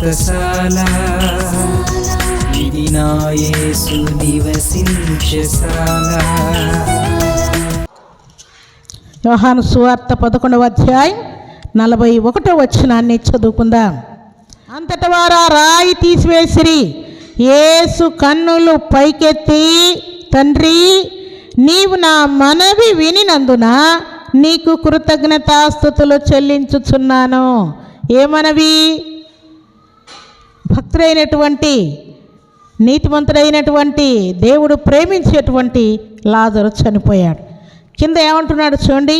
వ్రతశాల ఇది నా నివసించశాల యోహాను సువార్త పదకొండవ అధ్యాయం నలభై ఒకటో వచ్చినాన్ని చదువుకుందాం. అంతట వారు రాయి తీసివేసిరి. ఏసు కన్నులు పైకెత్తి తండ్రి నీవు నా మనవి వినినందున నీకు కృతజ్ఞతాస్థుతులు చెల్లించుచున్నాను. ఏ మనవి భక్తుడైనటువంటి నీతిమంతుడైనటువంటి దేవుడు ప్రేమించేటువంటి లాజరు చనిపోయాడు. కింద ఏమంటున్నాడు చూడండి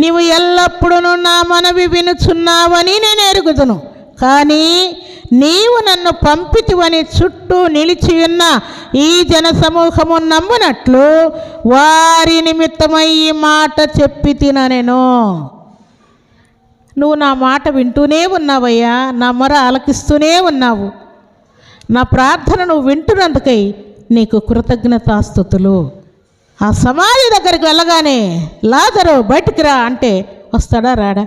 నీవు ఎల్లప్పుడూ నా మనవి వినుచున్నావని నేను ఎరుగుదును. కానీ నీవు నన్ను పంపితివని చుట్టూ నిలిచి ఉన్న ఈ జన సమూహము నమ్మునట్లు వారి నిమిత్తమై మాట చెప్పి తిన నేను నువ్వు నా మాట వింటూనే ఉన్నావయ్యా నా మొర ఆలకిస్తూనే ఉన్నావు. నా ప్రార్థన నువ్వు వింటున్నందుకై నీకు కృతజ్ఞతాస్థుతులు. ఆ సమాధి దగ్గరికి వెళ్ళగానే లాజరు బయటికి రా అంటే వస్తాడా రాడా?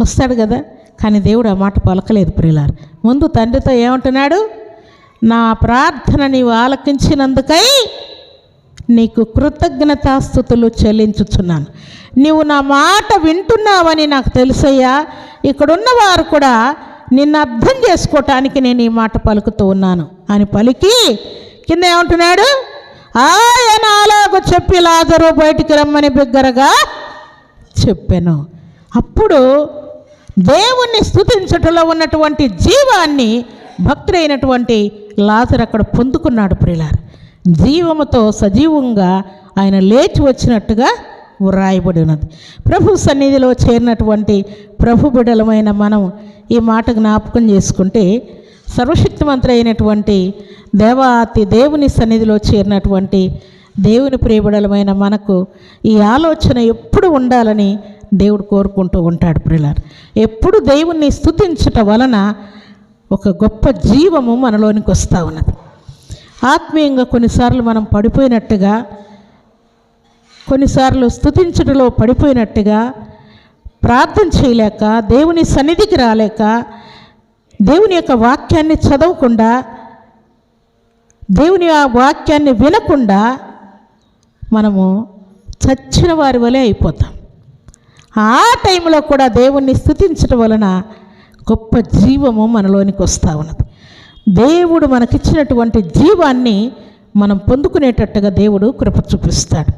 వస్తాడు కదా కానీ దేవుడు ఆ మాట పలకలేదు ప్రియులారు. ముందు తండ్రితో ఏమంటున్నాడు? నా ప్రార్థన నీవు ఆలకించినందుకై నీకు కృతజ్ఞతాస్థుతులు చెల్లించుచున్నాను. నీవు నా మాట వింటున్నావని నాకు తెలుసయ్యా. ఇక్కడున్న వారు కూడా నిన్ను అర్థం చేసుకోవటానికి నేను ఈ మాట పలుకుతూ ఉన్నాను. అని పలికి కింద ఏమంటున్నాడు? ఆయన అలాగ చెప్పి లాజరు బయటికి రమ్మని బిగ్గరగా చెప్పాను. అప్పుడు దేవుణ్ణి స్థుతించటంలో ఉన్నటువంటి జీవాన్ని భక్తుడైనటువంటి లాజర్ అక్కడ పొందుకున్నాడు ప్రిలారు జీవముతో సజీవంగా ఆయన లేచి వచ్చినట్టుగా వ్రాయబడి ఉన్నది. ప్రభు సన్నిధిలో చేరినటువంటి ప్రభు బిడలమైన మనం ఈ మాట జ్ఞాపకం చేసుకుంటే సర్వశక్తిమంతుడు అయినటువంటి దేవాతి దేవుని సన్నిధిలో చేరినటువంటి దేవుని ప్రియబడలమైన మనకు ఈ ఆలోచన ఎప్పుడు ఉండాలని దేవుడు కోరుకుంటూ ఉంటాడు ప్రిలార్ ఎప్పుడు దేవుణ్ణి స్థుతించటం వలన ఒక గొప్ప జీవము మనలోనికి వస్తూ ఉన్నది. ఆత్మీయంగా కొన్నిసార్లు మనం పడిపోయినట్టుగా కొన్నిసార్లు స్థుతించడంలో పడిపోయినట్టుగా ప్రార్థన చేయలేక దేవుని సన్నిధికి రాలేక దేవుని యొక్క వాక్యాన్ని చదవకుండా దేవుని ఆ వాక్యాన్ని వినకుండా మనము చచ్చిన వారి వలె అయిపోతాం. ఆ టైంలో కూడా దేవుణ్ణి స్థుతించడం వలన గొప్ప జీవము మనలోనికి వస్తూ ఉన్నది. దేవుడు మనకిచ్చినటువంటి జీవాన్ని మనం పొందుకునేటట్టుగా దేవుడు కృప చూపిస్తాడు.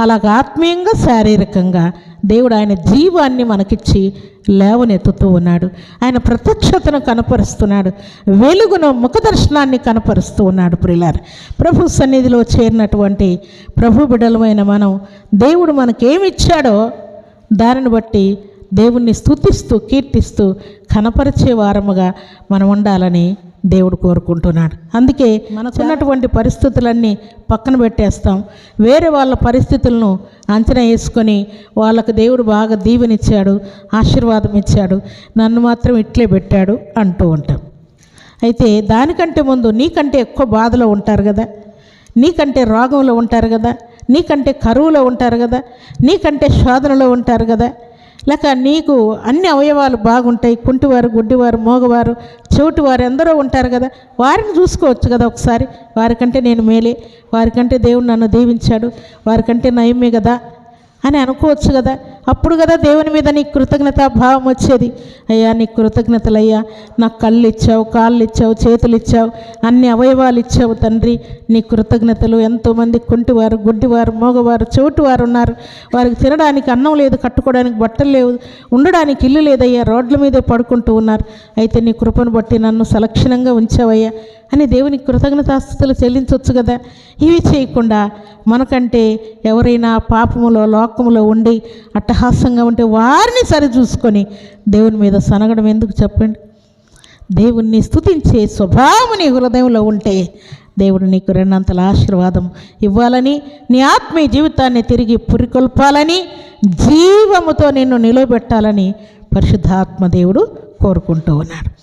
అలాగ ఆత్మీయంగా శారీరకంగా దేవుడు ఆయన జీవాన్ని మనకిచ్చి లేవనెత్తుతూ ఉన్నాడు. ఆయన ప్రత్యక్షతను కనపరుస్తున్నాడు. వెలుగును ముఖదర్శనాన్ని కనపరుస్తూ ఉన్నాడు ప్రిలార్ ప్రభు సన్నిధిలో చేరినటువంటి ప్రభు బిడలమైన మనం దేవుడు మనకేమిచ్చాడో దానిని బట్టి దేవుణ్ణి స్తుతిస్తూ కీర్తిస్తూ కనపరిచే వారముగా మనం ఉండాలని దేవుడు కోరుకుంటున్నాడు. అందుకే మనకున్నటువంటి పరిస్థితులన్నీ పక్కన పెట్టేస్తాం. వేరే వాళ్ళ పరిస్థితులను అంచనా వేసుకొని వాళ్ళకు దేవుడు బాగా దీవెనిచ్చాడు ఆశీర్వాదం ఇచ్చాడు నన్ను మాత్రం ఇట్లే పెట్టాడు అంటూ ఉంటాం. అయితే దానికంటే ముందు నీకంటే ఎక్కువ బాధలో ఉంటారు కదా? నీకంటే రోగంలో ఉంటారు కదా? నీకంటే కరువులో ఉంటారు కదా? నీకంటే శోధనలో ఉంటారు కదా? లేక నీకు అన్ని అవయవాలు బాగుంటాయి. కుంటివారు గుడ్డివారు మోగవారు చెవిటివారు ఎందరో ఉంటారు కదా. వారిని చూసుకోవచ్చు కదా ఒకసారి. వారికంటే నేను మేలే. వారికంటే దేవుడు నన్ను దీవించాడు. వారికంటే నయమే కదా. అని అనుకోవచ్చు కదా. అప్పుడు కదా దేవుని మీద నీకు కృతజ్ఞత భావం వచ్చేది. అయ్యా నీకు కృతజ్ఞతలయ్యా నాకు కళ్ళు ఇచ్చావు కాళ్ళు ఇచ్చావు చేతులు ఇచ్చావు అన్ని అవయవాలు ఇచ్చావు తండ్రి. నీ కృతజ్ఞతలు ఎంతోమంది కుంటివారు గుడ్డివారు మోగవారు చెవిటివారు ఉన్నారు. వారికి తినడానికి అన్నం లేదు కట్టుకోవడానికి బట్టలు లేవు ఉండడానికి ఇల్లు లేదయ్యా రోడ్ల మీదే పడుకుంటూ ఉన్నారు. అయితే నీ కృపను బట్టి నన్ను సలక్షణంగా ఉంచావయ్యా. అని దేవునికి కృతజ్ఞతాస్థుతులు చెల్లించవచ్చు కదా. ఇవి చేయకుండా మనకంటే ఎవరైనా పాపములో లోకములో ఉండి అట్టహాసంగా ఉంటే వారిని సరిచూసుకొని దేవుని మీద సనగడం ఎందుకు చెప్పండి? దేవుణ్ణి స్థుతించే స్వభావం నీ హృదయంలో ఉంటే దేవుడు నీకు రెండంతల ఆశీర్వాదం ఇవ్వాలని నీ ఆత్మీయ జీవితాన్ని తిరిగి పురికొల్పాలని జీవముతో నిన్ను నిలవబెట్టాలని పరిశుద్ధాత్మ దేవుడు కోరుకుంటూ ఉన్నాడు